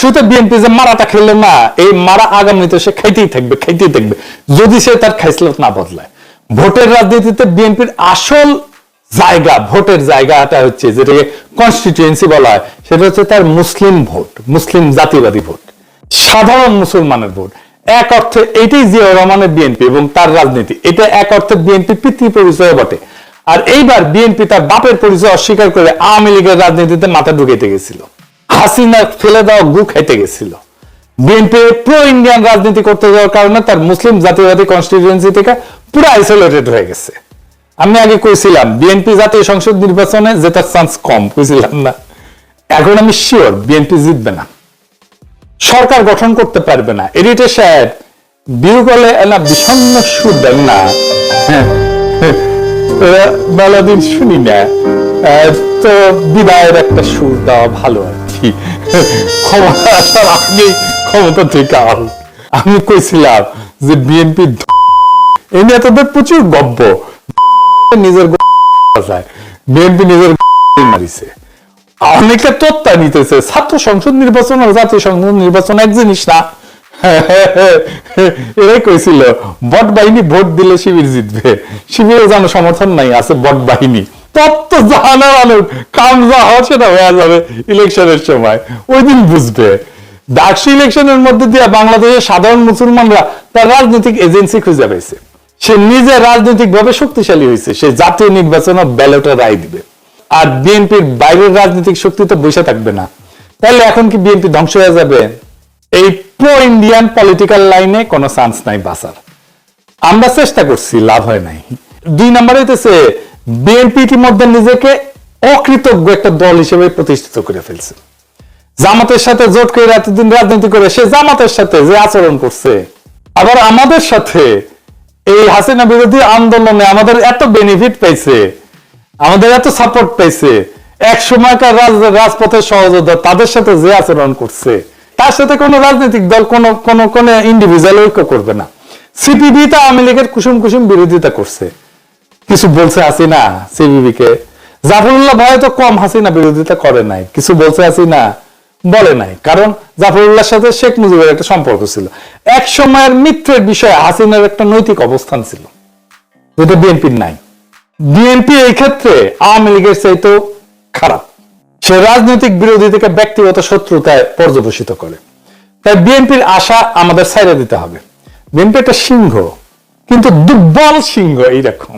ডাকসুতে BNP যে মারাটা খেললো না, এই মারা আগামীতে সে খাইতেই থাকবে খাইতেই থাকবে। যদি সে তার খাইসলত না বদলায়। ভোটের রাজনীতিতে বিএনপির আসল জায়গা, ভোটের জায়গাটা হচ্ছে যেটাকে কনস্টিটিউয়েন্সি বলা হয়, সেটা হচ্ছে তার মুসলিম ভোট, মুসলিম জাতিবাদী ভোট, সাধারণ মুসলমানের ভোট। এক অর্থে এটাই জিয়াউর রহমানের বিএনপি এবং তার রাজনীতি। এটা এক অর্থে বিএনপি পিতৃ পরিচয় বটে। আর এইবার বিএনপি তার বাপের পরিচয় অস্বীকার করে আওয়ামী লীগের রাজনীতিতে মাথা ঢুকাইতে গেছিল। হাসিনা ফেলে দেওয়া গু খাইতে গেছিল। বিএনপি প্রো ইন্ডিয়ান রাজনীতি করতে যাওয়ার কারণে তার মুসলিম জাতীয়বাদী কনস্টিটিউয়েন্সি থেকে পুরো আইসোলেটেড হয়ে গেছে। আমি আগে কইছিলাম বিএনপি জাতীয় সংসদ নির্বাচনে জেতার চান্স কম কইছিলাম না। এখন আমি শিওর বিএনপি জিতবে না। সরকার গঠন করতে পারবে না। এডিটে সাহেব বিরু করলে না বিষণ্ণ সুর দেন না। হ্যাঁ, মেলাদিন শুনি না। তো বিদায়ের একটা সুর দেওয়া ভালো আর কি? ক্ষমতা আসার আগে ক্ষমতা থেকে আল আমি কইছিলাম যে বিএনপি এই নিয়ে তোদের প্রচুর গব্য নিজের বিএনপি নিজের মারিছে। অনেকে তত্ত্বা নিতেছে। ছাত্র সংসদ নির্বাচন আর জাতীয় সংসদ নির্বাচন এক জিনিস না। এরাই কইছিল, বট বাহিনী ভোট দিলে শিবির জিতবে। শিবিরের যেন সমর্থন নাই, আছে বট বাহিনী। তত্ত্ব জানার আলোক কাম যা হওয়ার সেটা হয়ে যাবে ইলেকশনের সময়। ওই দিন বুঝবে। ডাকসু ইলেকশনের মধ্যে দিয়ে বাংলাদেশের সাধারণ মুসলমানরা তার রাজনৈতিক এজেন্সি খুঁজে পেয়েছে সে নিজে রাজনৈতিক ভাবে শক্তিশালী হয়েছে সে জাতীয় নির্বাচনে ব্যালটে রায় দিবে। আর বিএনপির বাইরের রাজনৈতিক শক্তি তো বসে থাকবে না। তাহলে এখন কি বিএনপি ধ্বংস হয়ে যাবে? এই প্রো ইন্ডিয়ান পলিটিক্যাল লাইনে কোনো চান্স নাই বাঁচার। আমরা চেষ্টা করছি, লাভ হয় নাই। দুই নম্বর হইতেছে বিএনপি ইতিমধ্যে নিজেকে অকৃতজ্ঞ একটা দল হিসেবে প্রতিষ্ঠিত করে ফেলছে। জামাতের সাথে জোট করে এতদিন রাজনীতি করে সে জামাতের সাথে যে আচরণ করছে, আবার আমাদের সাথে এই হাসিনা বিরোধী আন্দোলনে আমাদের এত বেনিফিট পাইছে, আমাদের এত সাপোর্ট পাইছে, এক সময়কার রাজ- রাজপথের সহযোদ্ধা তাদের সাথে যে আচরণ করছে, তার সাথে কোনো রাজনৈতিক দল, কোন কোন কোন ইন্ডিভিজুয়াল ঐক্য করবে না। সিপিবি তো আওয়ামী লীগের কুসুম কুসুম বিরোধিতা করছে। কিছু বলছে হাসিনা সিবিবি কে জাফরুল্লাহ ভাই তো কম হাসিনা বিরোধিতা করে নাই, কিছু বলছে হাসিনা বলে নাই। কারণ জাফরুল্লাহর সাথে শেখ মুজিবের একটা সম্পর্ক ছিল। এক সময়ের মিত্রের বিষয়ে হাসিনার একটা নৈতিক অবস্থান ছিল। যেটা বিএনপির নাই। বিএনপি এই ক্ষেত্রে আওয়ামী লীগের চাইতেও খারাপ। সে রাজনৈতিক বিরোধী থেকে ব্যক্তিগত শত্রুতায় পর্যবেসিত করে। তাই বিএনপির আশা আমাদের সাইডে দিতে হবে। বিএনপি একটা সিংহ, কিন্তু দুর্বল সিংহ এইরকম।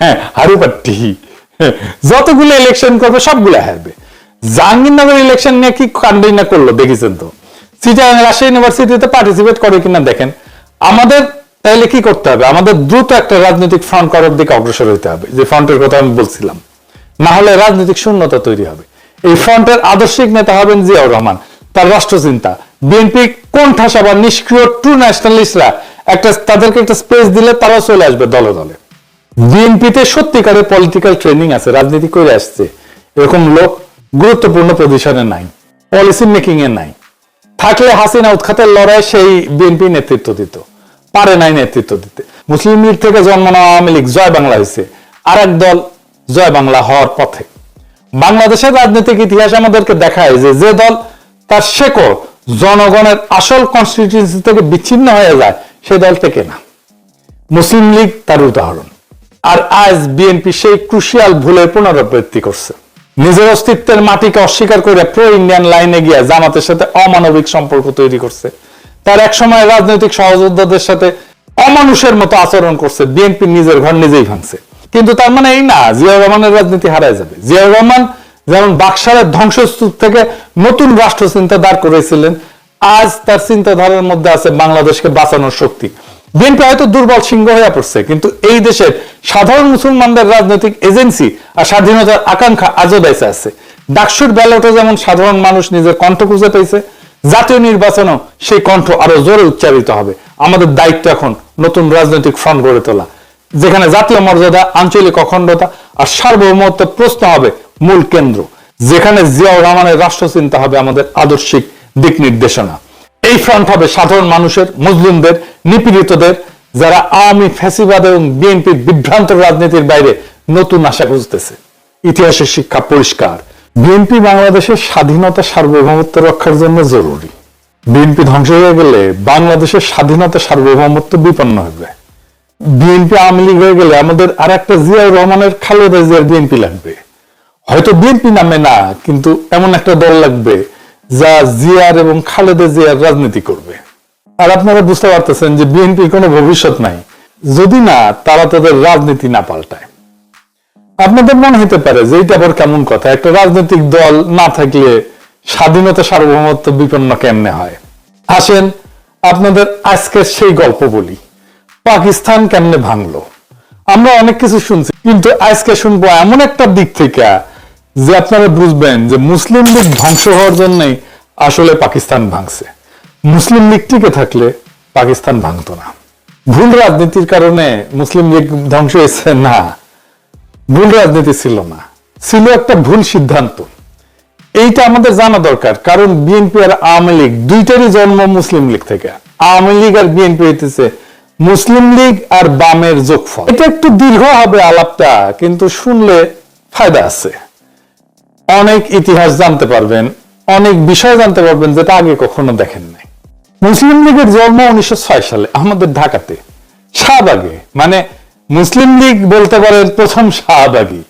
হ্যাঁ যতগুলো ইলেকশন করবে, সবগুলো হারবে। জাহাঙ্গীরনগর ইলেকশন নিয়ে কি কাণ্ডই না করল, দেখেছেন তো? ইউনিভার্সিটিতে পার্টিসিপেট করে কিনা দেখেন। আমাদের তাহলে কি করতে হবে? আমাদের দ্রুত একটা রাজনৈতিক ফ্রন্ট করার দিকে অগ্রসর হইতে হবে। যে ফ্রন্টের কথা আমি বলছিলাম। না হলে রাজনৈতিক শূন্যতা তৈরি হবে। এই ফ্রন্টের আদর্শিক নেতা হবেন জিয়াউর রহমান। তার রাষ্ট্রচিন্তা। বিএনপি কোন ঠাসা বা নিষ্ক্রিয় ট্রু ন্যাশনালিস্টরা একটা তাদেরকে একটা স্পেস দিলে তারাও চলে আসবে দলে দলে। বিএনপিতে সত্যিকারের পলিটিক্যাল ট্রেনিং আছে, রাজনীতি করে আসছে। এরকম লোক গুরুত্বপূর্ণ পজিশনে নাই পলিসি মেকিং এ নাই। থাকলে হাসিনা উৎখাতের লড়াই সেই বিএনপি নেতৃত্ব দিত, পারে নাই নেতৃত্ব দিতে। মুসলিম লীগ থেকে জন্ম নেওয়া আওয়ামী লীগ জয় বাংলা হয়েছে আর এক দল জয় বাংলা হওয়ার পথে। বাংলাদেশের রাজনৈতিক ইতিহাস আমাদেরকে দেখায় যে যে দল তার শেকড় জনগণের আসল কনস্টিটিউন্সি থেকে বিচ্ছিন্ন হয়ে যায়, সে দল থেকে না। মুসলিম লীগ তার উদাহরণ। আর আজ বিএনপি সেই ক্রুশিয়াল ভুলের পুনরাবৃত্তি করছে। নিজের অস্তিত্বের মাটিকে অস্বীকার করে প্রো ইন্ডিয়ান লাইনে গিয়ে জামাতের সাথে অমানবিক সম্পর্ক তৈরি করছে। তার এক সময় রাজনৈতিক সহযোদ্ধাদের সাথে অমানুষের মতো আচরণ করছে বিএনপি নিজের ঘর নিজেই ভাঙছে। কিন্তু তার মানে এই না, জিয়াউর রহমানের রাজনীতি হারায় যাবে। জিয়াউর রহমান যেমন বাকশালের ধ্বংসস্তূপ থেকে নতুন রাষ্ট্র চিন্তা দাঁড় করেছিলেন আজ তার চিন্তাধারার মধ্যে আছে বাংলাদেশকে বাঁচানোর শক্তি। বিএনপি হয়তো দুর্বল সিংহ হয়ে পড়ছে, কিন্তু এই দেশের সাধারণ মুসলমানদের রাজনৈতিক এজেন্সি আর স্বাধীনতার আকাঙ্ক্ষা আজও বেঁচে আছে। ডাকসুর ব্যালটে যেমন সাধারণ মানুষ নিজের কণ্ঠ খুঁজে পেয়েছে, জাতীয় নির্বাচনও সেই কণ্ঠ আরও জোরে উচ্চারিত হবে। আমাদের দায়িত্ব এখন নতুন রাজনৈতিক ফ্রন্ট গড়ে তোলা, যেখানে জাতীয় মর্যাদা, আঞ্চলিক অখণ্ডতা আর সার্বভৌমত্ব প্রশ্ন হবে মূল কেন্দ্র, যেখানে জিয়াউর রহমানের রাষ্ট্রচিন্তা হবে আমাদের আদর্শিক দিক নির্দেশনা। এই ফ্রন্ট হবে সাধারণ মানুষের, মুসলিমদের নিপীড়িতদের, যারা আওয়ামী ফ্যাসিবাদ এবং বিএনপির বিভ্রান্ত রাজনীতির বাইরে নতুন আশা খুঁজতেছে। ইতিহাসের শিক্ষা পরিষ্কার। বিএনপি বাংলাদেশের স্বাধীনতা সার্বভৌমত্ব রক্ষার জন্য জরুরি। বিএনপি ধ্বংস হয়ে গেলে বাংলাদেশের স্বাধীনতা সার্বভৌমত্ব বিপন্ন হবে। বিএনপি আওয়ামী লীগ হয়ে গেলে আমাদের আর একটা জিয়াউর রহমানের খালেদা জিয়ার বিএনপি লাগবে। হয়তো বিএনপি নামে না, কিন্তু এমন একটা দল লাগবে যা জিয়ার এবং খালেদা জিয়ার রাজনীতি করবে। আর আপনারা বুঝতে পারতেছেন যে বিএনপির কোনো ভবিষ্যৎ নাই। যদি না, তারা তাদের রাজনীতি না পাল্টায়। আপনাদের মনে হতে পারে যে এটা আবার কেমন কথা? একটা রাজনৈতিক দল না থাকলে স্বাধীনতা, সার্বভৌমত্ব বিপন্ন কেমনে হয়? আসেন, আপনাদের আজকের সেই গল্প বলি। পাকিস্তান কেমনে ভাঙলো? আমরা অনেক কিছু শুনছি, কিন্তু আজকে শুনব এমন একটা দিক থেকে যে আপনারা বুঝবেন যে মুসলিম লীগ ধ্বংস হওয়ার জন্যই আসলে পাকিস্তান ভাঙছে। মুসলিম লীগ টিকে থাকলে পাকিস্তান ভাঙতো না। ভুল রাজনীতির কারণে মুসলিম লীগ ধ্বংস হয়েছে, না। ভুল রাজনীতি ছিল না। ছিল একটা ভুল সিদ্ধান্ত। এইটা আমাদের জানা দরকার, কারণ বিএনপি আর আওয়ামী লীগ দুইটারই জন্ম মুসলিম লীগ থেকে। আওয়ামী লীগ আর বিএনপি হইতেছে মুসলিম লীগ আর বামের যোগফল। এটা একটু দীর্ঘ হবে আলাপটা, কিন্তু শুনলে ফায়দা আছে। অনেক ইতিহাস জানতে পারবেন, অনেক বিষয় জানতে পারবেন যেটা আগে কখনো দেখেন নাই মুসলিম লীগের জন্ম উনিশশো ছয় সালে আমাদের ঢাকাতে। শাহবাগে। মানে মুসলিম লীগ বলতে পারেন প্রথম শাহবাগী।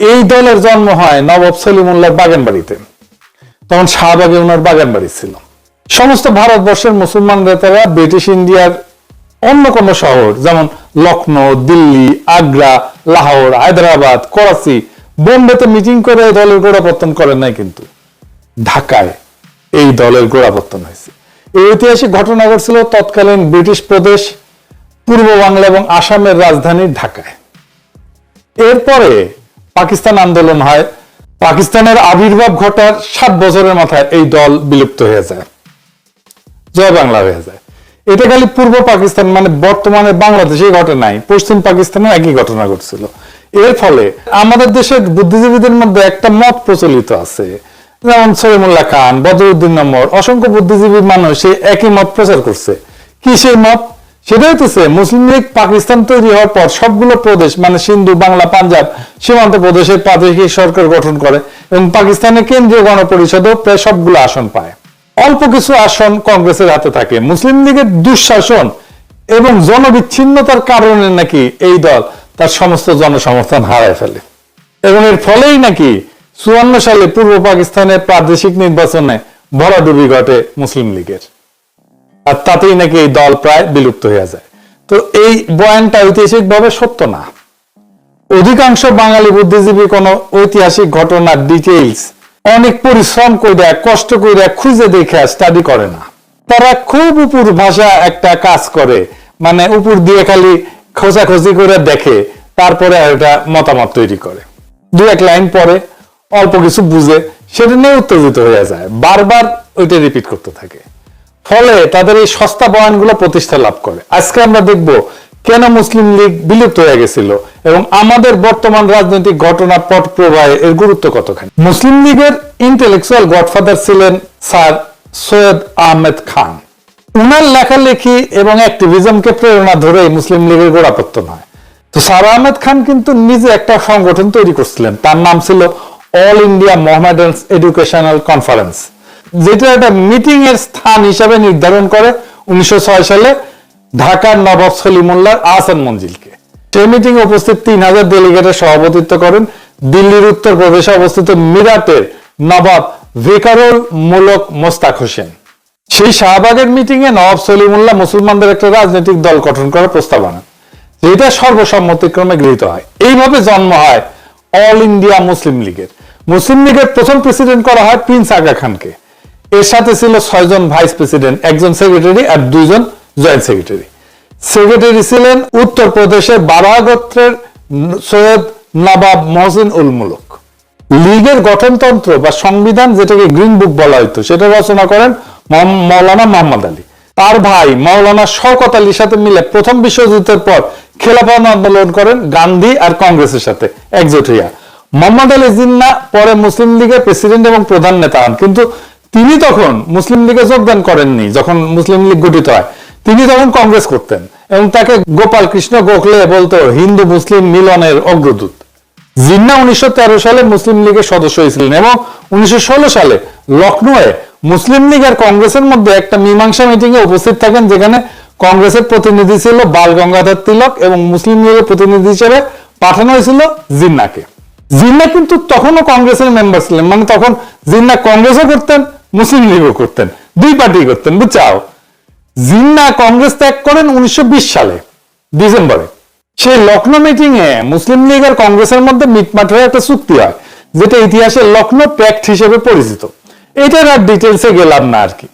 এই দলের জন্ম হয় নবাব সলিমুল্লাহ বাগান বাড়িতে তখন শাহবাগে ওনার বাগান বাড়ি ছিল। সমস্ত ভারতবর্ষের মুসলমান নেতারা ব্রিটিশ ইন্ডিয়ার অন্য কোন শহর, যেমন লখনৌ, দিল্লি, আগ্রা, লাহোর, হায়দ্রাবাদ, করাচি, বোম্বেতে মিটিং করে এই দলের গোড়াপত্তন করেন নাই কিন্তু। ঢাকায় এই দলের গোড়াপত্তন হয়েছে। এই ঐতিহাসিক ঘটনা ঘটছিল তৎকালীন ব্রিটিশ প্রদেশ, পূর্ব বাংলা এবং আসামের রাজধানী ঢাকায়। এরপরে পাকিস্তান আন্দোলন হয়। পাকিস্তানের আবির্ভাব ঘটার সাত বছরের মাথায় এই দল বিলুপ্ত হয়ে যায়। জয় বাংলা হয়ে যায়। এটা খালি পূর্ব পাকিস্তান মানে বর্তমানে বাংলাদেশে ঘটে নাই, পশ্চিম পাকিস্তানে একই ঘটনা ঘটছিল। এর ফলে আমাদের দেশের বুদ্ধিজীবীদের মধ্যে একটা মত প্রচলিত আছে যেমন সলিমুল্লাহ খান, বদরুদ্দিন নম্বর, অসংখ্য বুদ্ধিজীবী মানুষ একই মত প্রচার করছে। কি সেই মত? সেটা হইতেছে, মুসলিম লীগ পাকিস্তান তৈরি হওয়ার পর সবগুলো প্রদেশ মানে সিন্ধু, বাংলা, পাঞ্জাব, সীমান্ত প্রদেশের প্রাদেশিক সরকার গঠন করে এবং পাকিস্তানের কেন্দ্রীয় গণপরিষদও প্রায় সবগুলো আসন পায়। অল্প কিছু আসন কংগ্রেসের হাতে থাকে। মুসলিম লীগের দুঃশাসন এবং জনবিচ্ছিন্নতার কারণে নাকি এই দল তার সমস্ত জনসমর্থন হারায় ফেলে। এবং এর ফলেই নাকি চুয়ান্ন সালে পূর্ব পাকিস্তানের প্রাদেশিক নির্বাচনে ভরাডুবি ঘটে মুসলিম লীগের। আর তাতেই নাকি এই দল প্রায় বিলুপ্ত হয়ে যায়। তো এই বয়ানটা ঐতিহাসিকভাবে সত্য না। অধিকাংশ বাঙালি বুদ্ধিজীবী কোন ঐতিহাসিক ঘটনার ডিটেইলস অনেক পরিশ্রম করে কষ্ট করে খুঁজে দেখে স্টাডি করে না। তারা খুব উপর ভাষা একটা কাজ করে মানে উপর দিয়ে খালি খোঁজাখুঁজি করে দেখে, তারপরে একটা মতামত তৈরি করে। দু এক লাইন পরে অল্প কিছু বুঝে সেটা নিয়ে উত্তেজিত হয়ে যায়। বারবার ওইটা রিপিট করতে থাকে। ফলে তাদের এই সস্তা বয়ানগুলো প্রতিষ্ঠা লাভ করে। আজকে আমরা দেখব কেন মুসলিম লীগ বিলুপ্ত হয়ে গেছিল এবং আমাদের বর্তমান রাজনৈতিক ঘটনা পট প্রবাহে এর গুরুত্ব কতখানি। মুসলিম লীগের ইন্টেলেকচুয়াল গডফাদার ছিলেন স্যার সৈয়দ আহমেদ খান। উনার লেখালেখি এবং অ্যাক্টিভিজমকে প্রেরণা ধরেই মুসলিম লীগের গোড়াপত্তন হয়। তো স্যার আহমেদ খান কিন্তু নিজে একটা সংগঠন তৈরি করছিলেন। তার নাম ছিল all India Mohammedan educational conference যেটা একটা মিটিং এর স্থান হিসাবে নির্ধারণ করে উনিশশো ছয় সালে ঢাকার নবাব সলিমুল্লাহ আহসান মঞ্জিলকে। সেই মিটিং উপস্থিত তিন হাজার ডেলিগেটের সভাপতিত্ব করেন দিল্লির উত্তর প্রদেশে অবস্থিত মিরাটের নবাব ভিকারুল মুলক মোস্তাক হোসেন। সেই শাহবাগের মিটিং এ নবাব সলিমুল্লাহ মুসলমানদের একটা রাজনৈতিক দল গঠন করার প্রস্তাব আনেন, যেটা সর্বসম্মতিক্রমে গৃহীত হয়। এইভাবে জন্ম হয় অল ইন্ডিয়া মুসলিম লীগের মুসলিম লীগের প্রথম প্রেসিডেন্ট করা হয় প্রিন্স আগা খানকে। এর সাথে ছিল ছয়জন ভাইস প্রেসিডেন্ট একজন সেক্রেটারি আর দুইজন জয়েন্ট সেক্রেটারি সেক্রেটারি ছিলেন উত্তর প্রদেশের বারা গোত্রের সৈয়দ নবাব মহসিন উল মুলক। লীগের গঠনতন্ত্র বা সংবিধান যেটাকে গ্রিন বুক বলা হইতো, সেটা রচনা করেন মৌলানা মোহাম্মদ আলী। তার ভাই মৌলানা শওকত আলীর সাথে মিলে প্রথম বিশ্বযুদ্ধের পর খেলাফত আন্দোলন করেন গান্ধী আর কংগ্রেসের সাথে একজোট হইয়া। মোহাম্মদ আলী জিন্না পরে মুসলিম লীগের প্রেসিডেন্ট এবং প্রধান নেতা হন। কিন্তু তিনি তখন মুসলিম লীগে যোগদান করেননি, যখন মুসলিম লীগ গঠিত হয়। তিনি তখন কংগ্রেস করতেন এবং তাকে গোপাল কৃষ্ণ গোখলে বলতো, হিন্দু মুসলিম মিলনের অগ্রদূত। জিন্না উনিশশো তেরো সালে মুসলিম লীগের সদস্য হয়েছিলেন এবং উনিশশো ষোলো সালে লখনৌয়ে মুসলিম লীগ আর কংগ্রেসের মধ্যে একটা মীমাংসা মিটিং এ উপস্থিত থাকেন, যেখানে কংগ্রেসের প্রতিনিধি ছিল বাল গঙ্গাধর তিলক এবং মুসলিম লীগের প্রতিনিধি হিসেবে পাঠানো হয়েছিল জিন্নাকে। জিন্না কিন্তু তখনও কংগ্রেসের মেম্বার ছিলেন। মানে তখন জিন্না কংগ্রেসও করতেন, মুসলিম লীগও করতেন। দুই পার্টি করতেন, বুঝছাও? জিন্না কংগ্রেস ত্যাগ করেন উনিশশো বিশ সালে, ডিসেম্বরে। সেই লখনৌ মিটিং এ মুসলিম লীগ আর কংগ্রেসের মধ্যে মিটমাট হয়ে একটা চুক্তি হয়, যেটা ইতিহাসে লখনৌ প্যাক্ট হিসেবে পরিচিত। এটার আর ডিটেলসে গেলাম না আর কি।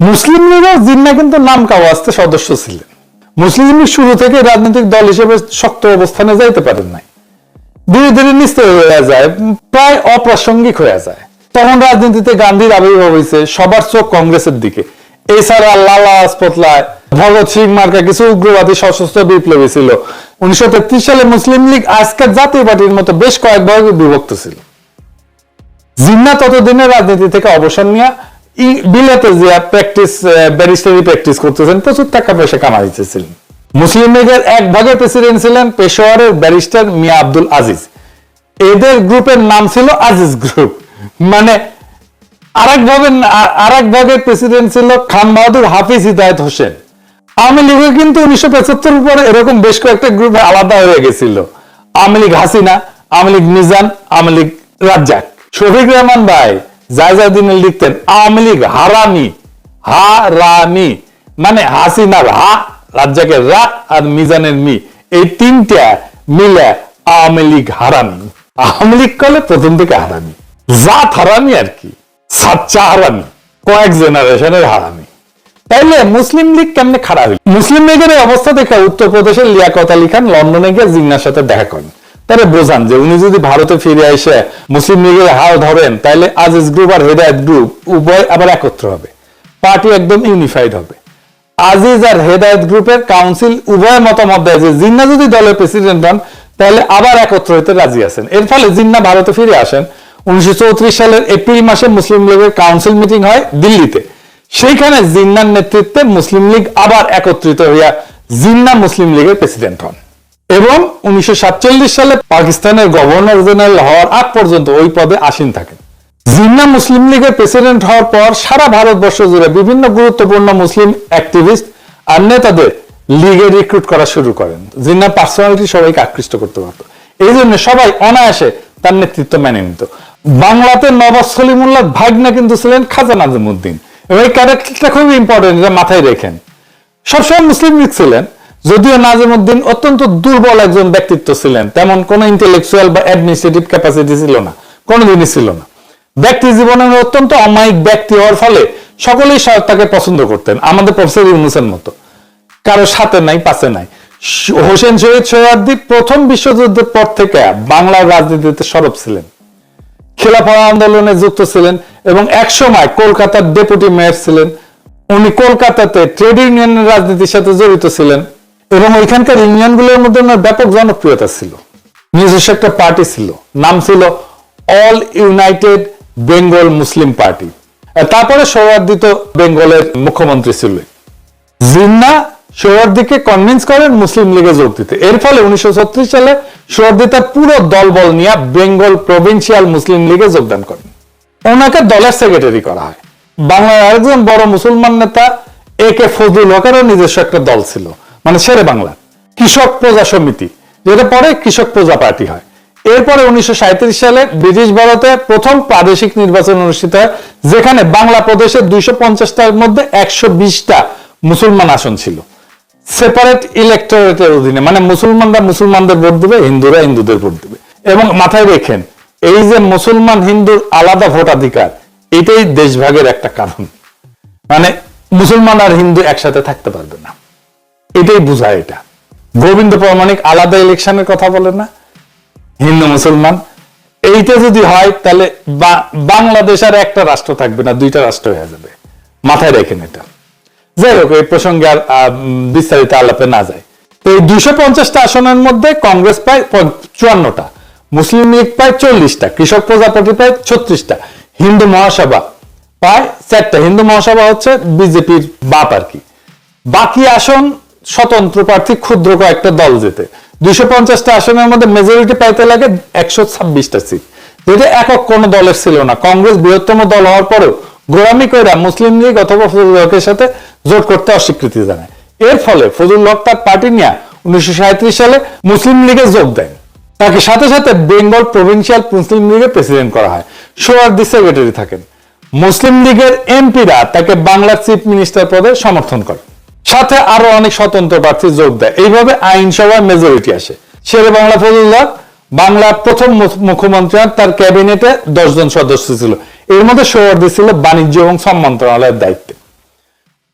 মুসলিম লীগের জিন্না কিন্তু নাম কাওয়াজতে সদস্য ছিলেন। মুসলিম লীগ শুরু থেকে রাজনৈতিক দল হিসেবে শক্ত অবস্থানে যাইতে পারেন নাই। ধীরে ধীরে নিস্তেজ হয়ে যায়, প্রায় অপ্রাসঙ্গিক হয়ে যায়। তখন রাজনীতিতে গান্ধীর আবির্ভাব হয়েছে সবার চোখ কংগ্রেসের দিকে। এছাড়া লালা রাজপতলায় ভগৎ সিং মার্কা কিছু উগ্রবাদী সশস্ত্র বিপ্লবী ছিল। উনিশশো তেত্রিশ সালে মুসলিম লীগ আজকের জাতীয় পার্টির মতো বেশ কয়েক ভাগে বিভক্ত ছিল। জিন্না ততদিনে রাজনীতি থেকে অবসর নিয়ে বিলেতে যে প্র্যাকটিস ব্যারিস্টারি প্র্যাকটিস করতেছেন, প্রচুর টাকা পয়সা কামাইতেছিলেন। মুসলিম লীগের এক ভাগের প্রেসিডেন্ট ছিলেন পেশোয়ারের ব্যারিস্টার মিয়া আব্দুল আজিজ। এদের গ্রুপের নাম ছিল আজিজ গ্রুপ। মানে আরেক আরেক প্রেসিডেন্ট ছিল খান বাহাদুর হাফিজ হিদায়ত হোসেন। আওয়ামী কিন্তু উনিশশো পঁচাত্তর পরে এরকম বেশ কয়েকটা গ্রুপ আলাদা হয়ে গেছিল। আওয়ামী লীগ হাসিনা, আওয়ামী লীগ মিজান আওয়ামী লীগ রাজ্জাক। শফিক রহমান ভাই জায়জাদিনে লিখতেন, আওয়ামী লীগ হারামি হারামি। মানে হাসিনার হা রাজ্জাকের রা আর মিজানের মি। এই তিনটা মিলে আওয়ামী লীগ হারামি। আওয়ামী লীগ কলে প্রথম থেকে হারামি। জাত হারামি আর কি। সাচ্চা হারামি। কয়েক জেনারেশনের হারামি। তাইলে মুসলিম লীগ কেমনে খারাপ হইল? মুসলিম লীগের অবস্থা দেখে উত্তরপ্রদেশের লিয়াকত আলী খান লন্ডনে গিয়ে জিন্নার সাথে দেখা করেন। তাহলে বোঝান যে উনি যদি ভারতে ফিরে এসে মুসলিম লীগের হাল ধরেন তাহলে আজিজ গ্রুপ আর হেদায়ত গ্রুপ উভয় আবার একত্র হবে। পার্টি একদম ইউনিফাইড হবে। আজিজ আর হেদায়ত গ্রুপের কাউন্সিল উভয় মতামত দেয় যে জিন্না যদি দলের প্রেসিডেন্ট হন, তাহলে আবার একত্র হইতে রাজি আছেন। এর ফলে জিন্না ভারতে ফিরে আসেন। উনিশশো সালের এপ্রিল মাসে মুসলিম লীগের কাউন্সিল মিটিং হয় দিল্লিতে। সেইখানে জিন্নার নেতৃত্বে মুসলিম লীগ আবার একত্রিত হইয়া জিন্না মুসলিম লীগের প্রেসিডেন্ট হন। এবং উনিশশো সাতচল্লিশ সালে পাকিস্তানের গভর্নর জেনারেল হওয়ার আগ পর্যন্ত ওই পদে আসীন থাকেন। জিন্না মুসলিম লীগের প্রেসিডেন্ট হওয়ার পর সারা ভারতবর্ষ জুড়ে বিভিন্ন গুরুত্বপূর্ণ মুসলিম অ্যাক্টিভিস্ট আর নেতাদের লীগে রিক্রুট করা শুরু করেন। জিন্না পার্সোনালিটি সবাইকে আকৃষ্ট করতে পারত। এই জন্য সবাই অনায়াসে তার নেতৃত্ব মেনে নিত। বাংলাতে নবাব সলিমুল্লাহ ভাগনা কিন্তু ছিলেন খাজা নাজিমুদ্দিন। এবং এই ক্যারেক্টারটা খুবই ইম্পর্টেন্ট এটা মাথায় রেখেন। সবসময় মুসলিম লীগ ছিলেন, যদিও নাজিমুদ্দিন অত্যন্ত দুর্বল একজন ব্যক্তিত্ব ছিলেন। তেমন কোনো ইন্টেলেকচুয়াল বা অ্যাডমিনিস্ট্রেটিভ ক্যাপাসিটি ছিল না, কোনোদিনই ছিল না। ব্যক্তি জীবনের অত্যন্ত অমায়িক ব্যক্তি হওয়ার ফলে সকলেই তাকে পছন্দ করতেন। আমাদের প্রফেসর ইউনুসের মতো। কারও সাথে নাই, পাশে নাই। হোসেন শহীদ সোহরাদ্দি প্রথম বিশ্বযুদ্ধের পর থেকে বাংলার রাজনীতিতে সরব ছিলেন। খেলাফা আন্দোলনে যুক্ত ছিলেন এবং একসময় কলকাতার ডেপুটি মেয়র ছিলেন। উনি কলকাতাতে ট্রেড ইউনিয়নের রাজনীতির সাথে জড়িত ছিলেন এবং ওইখানকার ইউনিয়নগুলোর মধ্যে ওনার ব্যাপক জনপ্রিয়তা ছিল। নিজস্ব একটা পার্টি ছিল। নাম ছিল all United Bengal Muslim party. তারপরে সৌরাদ্দি তো বেঙ্গলের মুখ্যমন্ত্রী ছিলেন। জিন্না সোহরার্দিকে কনভিন্স করেন মুসলিম লীগে যোগ দিতে। এর ফলে উনিশশো ছত্রিশ সালে সোহরার্দি তার পুরো দলবল নিয়ে বেঙ্গল প্রভিন্সিয়াল মুসলিম লীগে যোগদান করেন। ওনাকে দলের সেক্রেটারি করা হয়। বাংলার আরেকজন বড় মুসলমান নেতা এ কে ফজলুল হকেরও নিজস্ব একটা দল ছিল। মানে শেরে বাংলা। কৃষক প্রজা সমিতি, যেটা পরে কৃষক প্রজা পার্টি হয়। এরপরে উনিশশো সালে ব্রিটিশ ভারতে প্রথম প্রাদেশিক নির্বাচন অনুষ্ঠিত হয়, যেখানে বাংলা প্রদেশের দুইশো পঞ্চাশটার মধ্যে একশো বিশটা মুসলমান আসন ছিল। সেপারেট ইলেকটোরেটের অধীনে মানে মুসলমানরা মুসলমানদের ভোট দেবে, হিন্দুরা হিন্দুদের ভোট দেবে। এবং মাথায় রেখেন, এই যে মুসলমান হিন্দুর আলাদা ভোটাধিকার এটাই দেশভাগের একটা কারণ। মানে মুসলমান আর হিন্দু একসাথে থাকতে পারবে না। এটাই বোঝায় এটা। গোবিন্দ প্রামাণিক আলাদা ইলেকশনের কথা বলে না। হিন্দু মুসলমান, এইটা যদি হয়, তাহলে বাংলাদেশ আর একটা রাষ্ট্র থাকবে না, দুইটা রাষ্ট্র হয়ে যাবে। মাথায় রেখেন এটা। যাই হোক, এই প্রসঙ্গে আর বিস্তারিত আলাপে না যায় তো এই দুইশো পঞ্চাশটা আসনের মধ্যে কংগ্রেস পায় চুয়ান্নটা, মুসলিম লীগ পায় চল্লিশটা, কৃষক প্রজাপতি পায় ছত্রিশটা, হিন্দু মহাসভা পায় চারটা। হিন্দু মহাসভা হচ্ছে বিজেপির বাপ আর কি। বাকি আসন স্বতন্ত্র প্রার্থী ক্ষুদ্র কয়েকটা দল যেতে দুইশো পঞ্চাশটা আসনের মধ্যে মেজরিটি পাইতে লাগে একশো ছাব্বিশটা সিট যেটা একক কোন দলের ছিল না। কংগ্রেস বৃহত্তম দল হওয়ার পরেও গোলামি করে মুসলিম লীগ অথবা ফজলুল হকের সাথে জোট করতে অস্বীকৃতি জানায়। এর ফলে ফজলুল হক তার পার্টি নিয়ে উনিশশো সাঁইত্রিশ সালে মুসলিম লীগে যোগ দেন তাকে সাথে সাথে বেঙ্গল প্রভিন্সিয়াল মুসলিম লীগের প্রেসিডেন্ট করা হয়। সোয়ার্দি সেক্রেটারি থাকেন। মুসলিম লীগের এমপিরা তাকে বাংলার চিফ মিনিস্টার পদে সমর্থন করে সাথে আরও অনেক স্বতন্ত্র প্রার্থী যোগ দেয়। এইভাবে আইনসভায় মেজরিটি আসে। শেরে বাংলা ফজলুল্লাহ বাংলার প্রথম মুখ্যমন্ত্রী তার ক্যাবিনেটে দশজন সদস্য ছিল। এর মধ্যে সোহরার্দি ছিল বাণিজ্য এবং শ্রম মন্ত্রণালয়ের দায়িত্বে।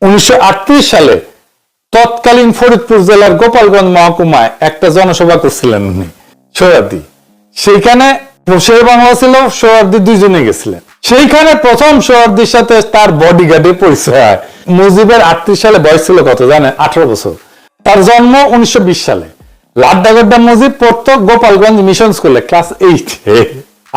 উনিশশো আটত্রিশ সালে তৎকালীন ফরিদপুর জেলার গোপালগঞ্জ মহকুমায় একটা জনসভা করছিলেন উনি সোহরার্দি সেইখানে শের বাংলা ছিল সোহরার্দি দুইজনে গেছিলেন। সেইখানে প্রথম সোহরার্দির সাথে তার বডিগার্ডের পরিচয় হয়। মুজিবের আটত্রিশ সালে বয়স ছিল কত জানেন? আঠারো বছর। তার জন্ম উনিশশো সালে। লাড্ডাগড্ডা মুজিব পড়তো গোপালগঞ্জ মিশন স্কুলে ক্লাস এইট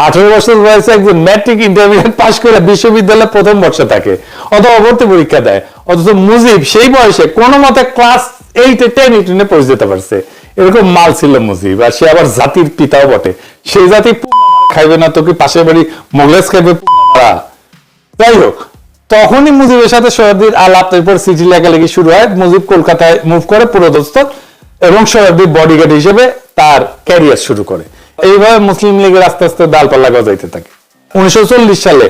আঠারো বছর বয়সে একজন ম্যাট্রিক ইন্টারমিডিয়েট পাশ করে বিশ্ববিদ্যালয়ে প্রথম বর্ষে থাকে। অথবা ভর্তি পরীক্ষা দেয়। অথচ মুজিব সেই বয়সে কোনো মতে ক্লাস এইটে টেন ইটেনে পৌঁছে যেতে পারছে। এরকম মাল ছিল মুজিব, আর সে আবার জাতির পিতাও বটে। সেই জাতি খাইবে না তো কি পাশের বাড়ি মোগলেস খাইবে যাই হোক, তখনই মুজিবের সাথে সৈয়দির আলাপ, এরপর চিঠি লেখালেখি শুরু হয়, মুজিব কলকাতায় মুভ করে পুরোদস্ত এবং সৈয়দির বডিগার্ড হিসেবে তার ক্যারিয়ার শুরু করে। এইভাবে মুসলিম লীগের আস্তে আস্তে ডালপাল্লা গজাইতে থাকে। উনিশশো সালে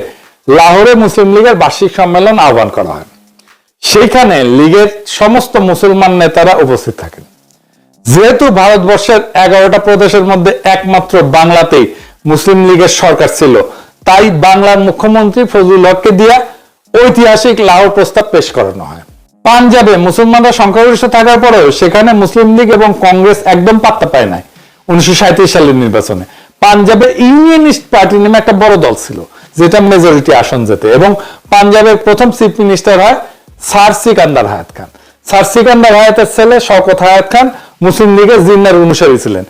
লাহোরে মুসলিম লীগের বার্ষিক সম্মেলন আহ্বান করা হয়। সেইখানে লীগের সমস্ত মুসলমান নেতারা উপস্থিত থাকেন। যেহেতু ভারতবর্ষের এগারোটা প্রদেশের মধ্যে একমাত্র বাংলাতেই মুসলিম লীগের সরকার ছিল তাই বাংলার মুখ্যমন্ত্রী ফজলুল হককে দিয়া ঐতিহাসিক লাহোর প্রস্তাব পেশ করানো হয়। পাঞ্জাবে মুসলমানরা সংখ্যাগরিষ্ঠ থাকার পরেও সেখানে মুসলিম লীগ এবং কংগ্রেস একদম পাত্তা পায় নাই উনিশশো সালের নির্বাচনে। পাঞ্জাবে ইউনিয়নিস্ট পার্টি নামে একটা বড় দল ছিল, যেটা মেজরিটি আসন যেতে এবং পাঞ্জাবের প্রথম চিফ মিনিস্টার হয় স্যার সিকান্দার হায়াত খান। স্যার সিকান্দার হায়াতের ছেলে শওকত হায়াত খান মুসলিম লীগের জিন্নার অনুসারী ছিলেন।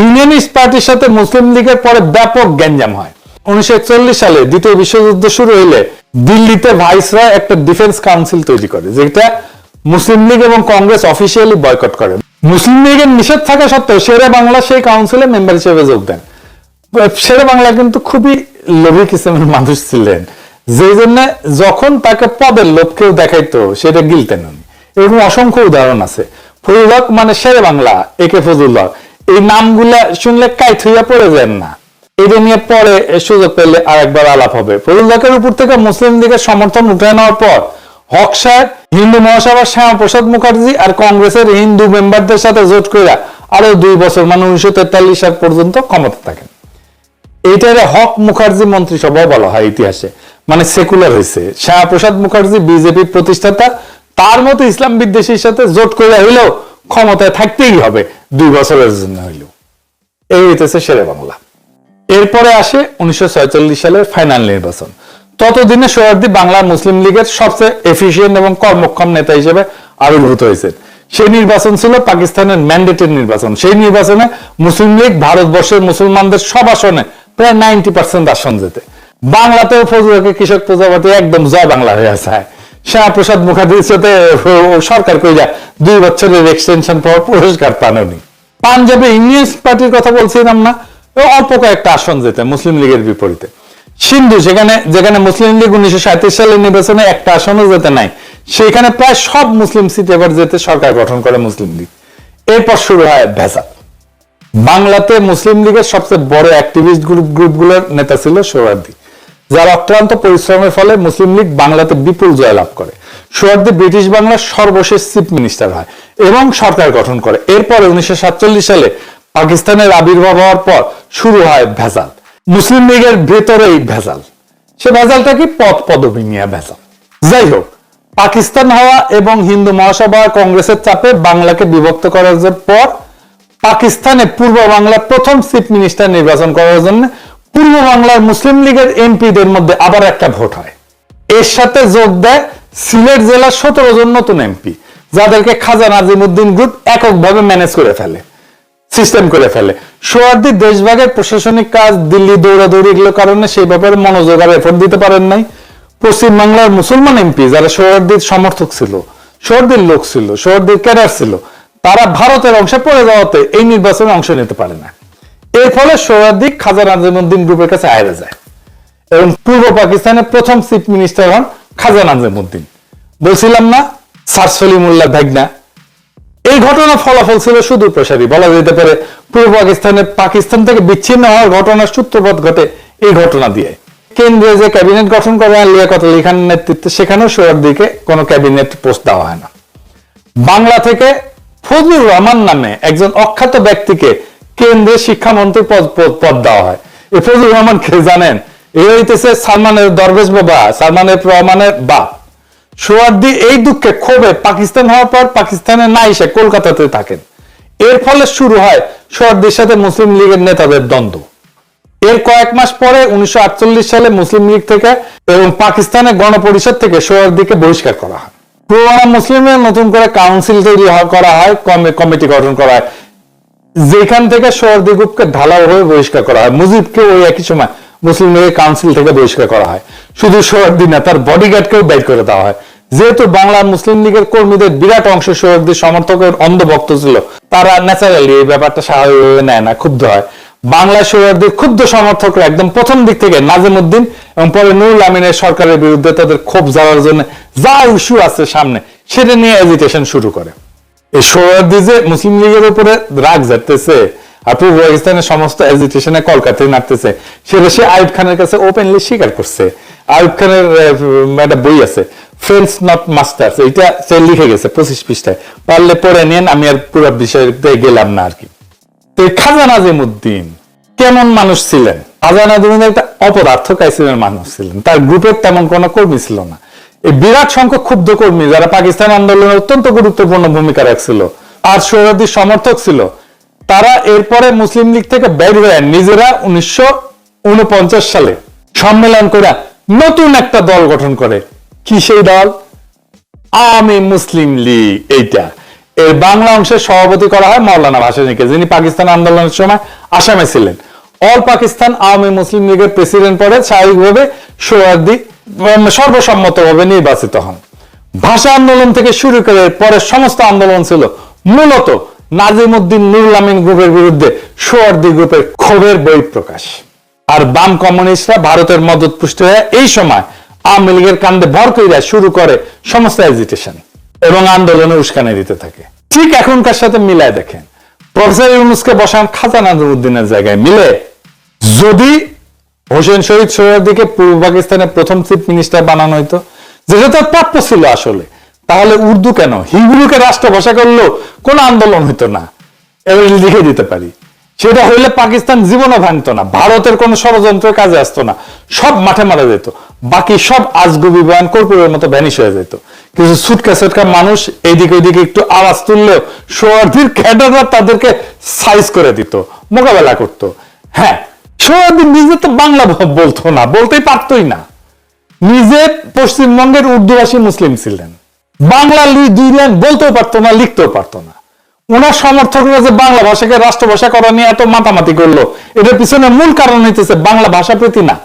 ইউনিয়নিস্ট পার্টির সাথে মুসলিম লীগের পরে ব্যাপক গ্যাঞ্জাম হয়। উনিশশো সালে দ্বিতীয় বিশ্বযুদ্ধ শুরু হইলে দিল্লিতে ভাইসরয় একটা ডিফেন্স কাউন্সিল তৈরি করে, যেটা মুসলিম লীগ এবং কংগ্রেস অফিসিয়ালি বয়কট করে। মুসলিম লীগের নিষেধ থাকা সত্ত্বেও শেরে বাংলা সেই কাউন্সিলে মেম্বার হিসেবে যোগ দেন। শেরে বাংলা কিন্তু খুবই লোভী কিসেমের মানুষ ছিলেন। যে জন্য যখন তাকে পদের লোভ কেউ দেখাইতো, সেটা গিলতেন উনি। এরকম অসংখ্য উদাহরণ আছে। ফজল মানে শেরে বাংলা একে ফজুল হক। এই নামগুলা শুনলে কাইত হইয়া পড়ে যান না। এটা নিয়ে পরে সুযোগ পেলে আরেকবার আলাপ হবে। ফজল হকের উপর থেকে মুসলিম লীগের সমর্থন উঠে নেওয়ার পর হক সাহেব, হিন্দু মহাসভার শ্যামাপ্রসাদ মুখার্জি আর কংগ্রেসের হিন্দু মেম্বারদের সাথে জোট করে আরও দুই বছর মানে উনিশশো তেতাল্লিশ সাল পর্যন্ত ক্ষমতা থাকেন। এইটারে হক মুখার্জি মন্ত্রিসভাও বলা হয় ইতিহাসে মানে সেকুলার হয়েছে শ্যামাপ্রসাদ মুখার্জি বিজেপি প্রতিষ্ঠাতা, তার মতো ইসলাম বিদ্বেষীর সাথে জোট করে হইলেও ক্ষমতায় থাকতেই হবে, দুই বছরের জন্য হইলেও। এই হইতেছে শেরে বাংলা এরপরে আসে উনিশশো সালের ফাইনাল নির্বাচন। ততদিনে সোহরার্দি বাংলা মুসলিম লীগের সবচেয়ে এফিসিয়েন্ট এবং কর্মক্ষম নেতা হিসেবে আবির্ভূত হয়েছে। সেই নির্বাচন ছিল পাকিস্তানের ম্যান্ডেটের নির্বাচন। সেই নির্বাচনে মুসলিম লীগ ভারতবর্ষের মুসলমানদের সব আসনে প্রায় নাইনটি পার্সেন্ট আসন যেতে বাংলাতেও ফজলকে কৃষক প্রজাপতি একদম জয় বাংলা হয়ে আছে। শ্যামাপ্রসাদ মুখার্জির সাথে সরকার কইরা দুই বছরের এক্সটেনশন পাওয়ার পুরস্কার পান উনি পাঞ্জাবে ইউনিয়ন পার্টির কথা বলছিলাম না। অল্প কয়েকটা আসন যেতে, মুসলিম লীগের বিপরীতে। সিন্ধু সেখানে যেখানে মুসলিম লীগ উনিশশো সাঁত্রিশ সালের নির্বাচনে একটা আসনও যেতে নাই সেখানে প্রায় সব মুসলিম সিট এবার যেতে সরকার গঠন করে মুসলিম লীগ। এরপর শুরু হয় ভেজাল। বাংলাতে মুসলিম লীগের সবচেয়ে বড় অ্যাক্টিভিস্ট গ্রুপ গ্রুপগুলোর নেতা ছিল সোহরার্দি যার অক্লান্ত পরিশ্রমের ফলে মুসলিম লীগ বাংলাতে বিপুল জয়লাভ করে। সোহরার্দি ব্রিটিশ বাংলার সর্বশেষ চিফ মিনিস্টার হয় এবং সরকার গঠন করে। এরপরে উনিশশো সালে পাকিস্তানের আবির্ভাব হওয়ার পর শুরু হয় ভেজাল। মুসলিম লীগের ভেতরেই ভেজাল। সে ভেজালটা কি? পদ পদবি নিয়ে ভেজাল। যাই হোক, পাকিস্তান হওয়া এবং হিন্দু মহাসভা কংগ্রেসের চাপে বাংলাকে বিভক্ত করার পর পাকিস্তানে পূর্ব বাংলার প্রথম চিফ মিনিস্টার নির্বাচন করার জন্য পূর্ব বাংলার মুসলিম লীগের এমপিদের মধ্যে আবার একটা ভোট হয়। এর সাথে যোগ দেয় সিলেট জেলার সতেরো জন নতুন এমপি, যাদেরকে খাজা নাজিমুদ্দিন গ্রুপ এককভাবে ম্যানেজ করে ফেলে। সিস্টেম করে ফেলে। সোয়ার্দি দেশভাগের প্রশাসনিক কাজ, দিল্লি দৌড়াদৌড়ি এগুলো কারণে সেই ব্যাপারে মনোযোগ আর এফোর্ট দিতে পারেন নাই। পশ্চিমবাংলার মুসলমান এমপি যারা সোয়ার্দির সমর্থক ছিল সোয়ার্দির লোক ছিল সোয়ার্দির ক্যাডার ছিল, তারা ভারতের অংশে পড়ে যাওয়াতে এই নির্বাচনে অংশ নিতে পারে না। এর ফলে সোহরাদ্দি খাজা নাজিমুদ্দিন গ্রুপের কাছে হারে যায় এবং পূর্ব পাকিস্তানের প্রথম চিফ মিনিস্টার হন খাজা নাজিমুদ্দিন বলছিলাম না সার সলিমুল্লাহ ভাগনা। এই ঘটনার ফলাফল ছিল সুদূর প্রসারী। বলা যেতে পারে, পূর্ব পাকিস্তানে পাকিস্তান থেকে বিচ্ছিন্ন হওয়ার ঘটনার সূত্রপাত ঘটে এই ঘটনা দিয়ে। কেন্দ্রে যে ক্যাবিনেট গঠন করা লিয়াকত আলী খানের নেতৃত্বে সেখানেও সোহরাদ্দিকে কোনো ক্যাবিনেট পোস্ট দেওয়া হয় না। বাংলা থেকে ফজলুর রহমান নামে একজন অখ্যাত ব্যক্তিকে কেন্দ্রের শিক্ষামন্ত্রী পদ পদ- দেওয়া হয়। এই ফজলুর রহমান কে জানেন, এই হইতেছে সালমানের দরবেশ বাবা, সালমানের রহমানের বাপ সোয়ার্দি এই দুঃখে ক্ষোভে পাকিস্তান হওয়ার পর পাকিস্তানে না এসে কলকাতাতে থাকেন। এর ফলে শুরু হয় সোয়ার্দির সাথে মুসলিম লীগের নেতাদের দ্বন্দ্ব। এর কয়েক মাস পরে উনিশশো সালে মুসলিম লীগ থেকে এবং পাকিস্তানের গণপরিষদ থেকে সোহরার্দিকে বহিষ্কার করা হয়। পুরোনো মুসলিমের নতুন করে কাউন্সিল তৈরি করা হয়, কমি- কমিটি গঠন করা হয়। যেখান থেকে সোহরার্দি গ্রুপকে ঢালাওভাবে বহিষ্কার করা হয়। মুজিবকে ওই একই সময় মুসলিম লীগের কাউন্সিল থেকে বহিষ্কার করা হয়। শুধু সোহরার্দি না, তার বডিগার্ডকেও বের করে দেওয়া হয়। যেহেতু বাংলা মুসলিম লীগের কর্মীদের বিরাট অংশ সোহরার্দির সমর্থকের অন্ধভক্ত ছিল, তারা ন্যাচারালি এই ব্যাপারটা স্বাভাবিকভাবে নেয় না, ক্ষুব্ধ হয়। বাংলা সোহরার্দির ক্ষুব্ধ সমর্থকরা একদম প্রথম দিক থেকে নাজিমুদ্দিন এবং পরে নুরুল আমিনের সরকারের বিরুদ্ধে তাদের ক্ষোভ যাওয়ার জন্য যা ইস্যু আছে সামনে, সেটা নিয়ে এজিটেশন শুরু করে। এই সোহরার্দি যে মুসলিম লীগের উপরে রাগ জাগতেছে আর পাকিস্তানের সমস্ত এজিটেশনে কলকাতায় নাড়তেছে। সেটা সে আইব খানের কাছে ওপেনলি স্বীকার করছে। আইব খানের একটা বই আছে ফ্রেন্ডস নট মাস্টার্স এটা সে লিখে গেছে পঁচিশ পৃষ্ঠায়। পারলে পড়ে নেন, আমি আর পুরো বিষয়তে গেলাম না আর কি। তো খাজা নাজিমুদ্দিন কেমন মানুষ ছিলেন? খাজা নাজিমুদ্দিন একটা অপদার্থ কাইসিমের মানুষ ছিলেন। তার গ্রুপের তেমন কোনো কর্মী ছিল না। এই বিরাট সংখ্যক ক্ষুব্ধ কর্মী যারা পাকিস্তান আন্দোলনে অত্যন্ত গুরুত্বপূর্ণ ভূমিকা রাখছিল। আর সৌরাদির সমর্থক ছিল। তারা এরপরে মুসলিম লীগ থেকে বের হয়ে নিজেরা উনিশশো সালে সম্মেলন করে নতুন একটা দল গঠন করে। কি সেই দল? আওয়ামী মুসলিম লীগ, এইটা। এর বাংলা অংশের সভাপতি করা হয় মাওলানা ভাসানীকে, যিনি পাকিস্তান আন্দোলনের সময় আসামে ছিলেন। অল পাকিস্তান আওয়ামী মুসলিম লীগের প্রেসিডেন্ট পদে স্বাভাবিকভাবে সোহার্দি সর্বসম্মতভাবে নির্বাচিত হন। ভাষা আন্দোলন থেকে শুরু করে পরে সমস্ত আন্দোলন ছিল মূলত নাজিমুদ্দিন নুরুল গ্রুপের বিরুদ্ধে সোয়ার্দি গ্রুপের ক্ষোভের বই প্রকাশ। আর বাম কমিউনিস্টরা ভারতের মদত পুষ্ট হয়ে এই সময় আওয়ামী লীগের কান্দে ভর কইরা শুরু করে সমস্ত এজিটেশন এবং আন্দোলনে উস্কানি দিতে থাকে। ঠিক এখনকার সাথে মিলায় দেখেন। প্রফেসর ইউনুসকে বসান খাজা নাজিমুদ্দিনের জায়গায় মিলে। যদি হোসেন শহীদ সোহরাদিকে পূর্ব পাকিস্তানের প্রথম চিফ মিনিস্টার বানানো হইতো যেটা তার প্রাপ্য ছিল আসলে। তাহলে উর্দু কেন? হিব্রুকে রাষ্ট্রভাষা করলেও কোনো আন্দোলন হইতো না। এবার লিখে দিতে পারি। সেটা হইলে পাকিস্তান জীবনও ভাঙতো না, ভারতের কোনো ষড়যন্ত্রের কাজে আসতো না, সব মাঠে মারা যেত। বাকি সব আজগুবি বয়ান কর্পূরের মতো ভ্যানিশ হয়ে যেত। কিছু সুটকা সুটকা মানুষ এইদিকে ওইদিকে একটু আওয়াজ তুললেও সোয়ার্দির ক্যাডাররা তাদেরকে সাইজ করে দিত, মোকাবেলা করত। হ্যাঁ সোয়ার্দি নিজে তো বাংলা বলতো না, বলতেই পারতই না। নিজে পশ্চিমবঙ্গের উর্দুভাষী মুসলিম ছিলেন। বাংলা দুই লাইন বলতেও পারতো না, লিখতেও পারতো না। ওনার সমর্থকরা যে বাংলা ভাষাকে রাষ্ট্রভাষা করা নিয়ে এত মাতামাতি করল, এটার পিছনে মূল কারণ হইতেছে বাংলা ভাষা প্রতি না।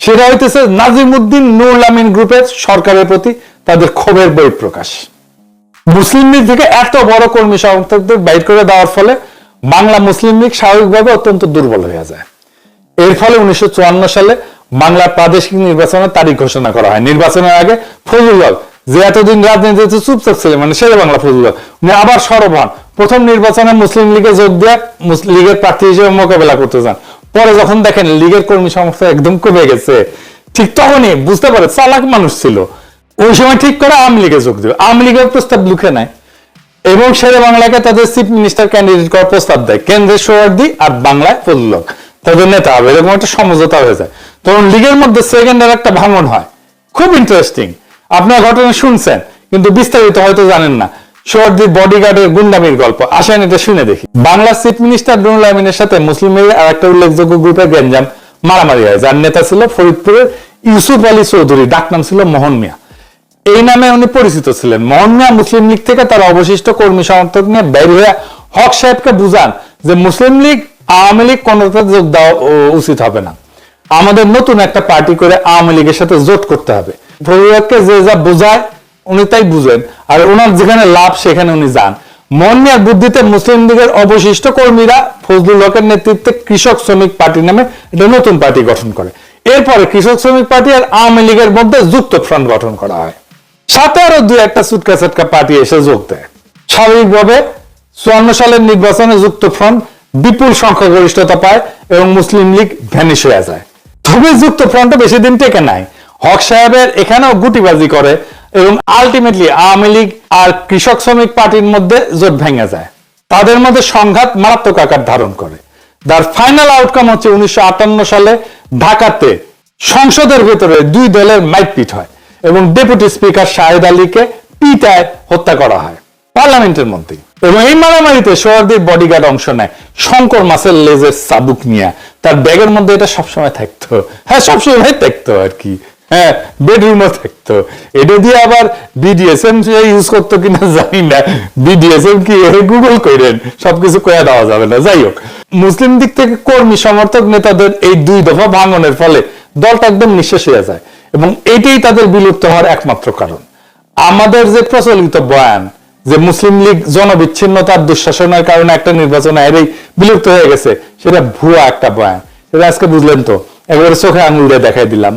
সেটা হইতেছে নাজিমুদ্দিন নুরুল আমিন গ্রুপের সরকারের প্রতি তাদের ক্ষোভের বই প্রকাশ মুসলিম লীগ থেকে এত বড় কর্মী সমর্থকদের বাইর করে দেওয়ার ফলে বাংলা মুসলিম লীগ স্বাভাবিকভাবে অত্যন্ত দুর্বল হয়ে যায়। এর ফলে উনিশশো চুয়ান্ন সালে বাংলা প্রাদেশিক নির্বাচনের তারিখ ঘোষণা করা হয়। নির্বাচনের আগে ফজলুল হক যে এতদিন রাজনীতিতে চুপচাপ ছিলেন মানে শেরে বাংলা ফজলুল হক উনি আবার সরব হন প্রথম নির্বাচনে মুসলিম লীগে যোগ দিয়ে মুসলিম লীগের প্রার্থী হিসেবে মোকাবেলা করতে চান পরে যখন দেখেন লীগের কর্মী সংস্থা একদম কমে গেছে, ঠিক তখনই বুঝতে পারে চালাক মানুষ ছিল। ওই সময় ঠিক করে আওয়ামী লীগে যোগ দেবে আওয়ামী লীগের প্রস্তাব লিখে নেয় এবং শেরে বাংলাকে তাদের চিফ মিনিস্টার ক্যান্ডিডেট করার প্রস্তাব দেয়। কেন্দ্রের সোয়ার্দি আর বাংলায় ফজলুল তাদের নেতা হবে, এরকম একটা সমঝোতা হয়ে যায়। তখন লীগের মধ্যে সেকেন্ডের একটা ভাঙন হয়। খুব ইন্টারেস্টিং আপনার ঘটনা শুনছেন, কিন্তু বিস্তারিত হয়তো জানেন না। সোয়ার্দির বডিগার্ডের গুন্ডামির গল্প আসেন এটা শুনে দেখি। বাংলার চিফ মিনিস্টার নুরুল আমিনের সাথে মুসলিম লীগের আর একটা উল্লেখযোগ্য গ্রুপের গ্যাঞ্জাম মারামারি হয়, যার নেতা ছিল ফরিদপুরের ইউসুফ আলী চৌধুরী, ডাক নাম ছিল মোহন মিয়া। এই নামে উনি পরিচিত ছিলেন। মোহন মিয়া মুসলিম লীগ থেকে তার অবশিষ্ট কর্মী সমর্থক নিয়ে বের হয়ে হক সাহেবকে বুঝান যে মুসলিম লীগ, আওয়ামী লীগ কোনোটা যোগ দেওয়া উচিত হবে না। আমাদের নতুন একটা পার্টি করে আওয়ামী লীগের সাথে জোট করতে হবে। ফরিদকে যে যা বোঝায়, উনি তাই বুঝেন। আর ওনার যেখানে লাভ, সেখানে উনি যান। মন আর বুদ্ধিতে মুসলিম লীগের অবশিষ্ট কর্মীরা ফজলুল হকের নেতৃত্বে কৃষক শ্রমিক পার্টি নামে একটা নতুন পার্টি গঠন করে। এরপরে কৃষক শ্রমিক পার্টি আর আওয়ামী লীগের মধ্যে যুক্ত ফ্রন্ট গঠন করা হয়। সাথে আরও দুই একটা সুটকা সাটকা পার্টি এসে যোগ দেয়। স্বাভাবিকভাবে চুয়ান্ন সালের নির্বাচনে যুক্ত ফ্রন্ট বিপুল সংখ্যাগরিষ্ঠতা পায় এবং মুসলিম লীগ ভ্যানিশ হয়ে যায়। তবে যুক্ত ফ্রন্টে বেশি দিন টেকে নাই। হক সাহেবের এখানেও গুটিবাজি করে এবং আলটিমেটলি আওয়ামী লীগ আর কৃষক শ্রমিক পার্টির মধ্যে জোট ভেঙে যায়। তাদের মধ্যে সংঘাত মারাত্মক আকার ধারণ করে। তার ফাইনাল আউটকাম হচ্ছে উনিশশো সালে ঢাকাতে সংসদের ভেতরে দুই দলের মাইকপিট হয় এবং ডেপুটি স্পিকার শাহেদ আলীকে পিটায় হত্যা করা হয় পার্লামেন্টের মধ্যে এবং এই মারামারিতে সোহার্দির বডিগার্ড অংশ নেয় শঙ্কর মাসের লেজের সাবুক নিয়ে তার ব্যাগের মধ্যে এটা সবসময় থাকতো। হ্যাঁ সবসময় থাকতো আর কি। হ্যাঁ বেডরুমও থাকতো। এটা দিয়ে আবার বিডিএসএম ইউজ করতো কিনা জানি না। বিডিএসএম কি গুগল করেন সবকিছু কয়ে দেওয়া যাবে না। যাই হোক, মুসলিম দিক থেকে কর্মী, সমর্থক নেতাদের এই দুই দফা ভাঙনের ফলে দলটা একদম নিঃশেষ হয়ে যায় এবং এটাই তাদের বিলুপ্ত হওয়ার একমাত্র কারণ। আমাদের যে প্রচলিত বয়ান যে মুসলিম লীগ জনবিচ্ছিন্নতার দুঃশাসনের কারণে একটা নির্বাচন এরেই বিলুপ্ত হয়ে গেছে, সেটা ভুয়া একটা বয়ান। সেটা আজকে বুঝলেন তো, একেবারে চোখে আঙুল দিয়ে দেখাই দিলাম।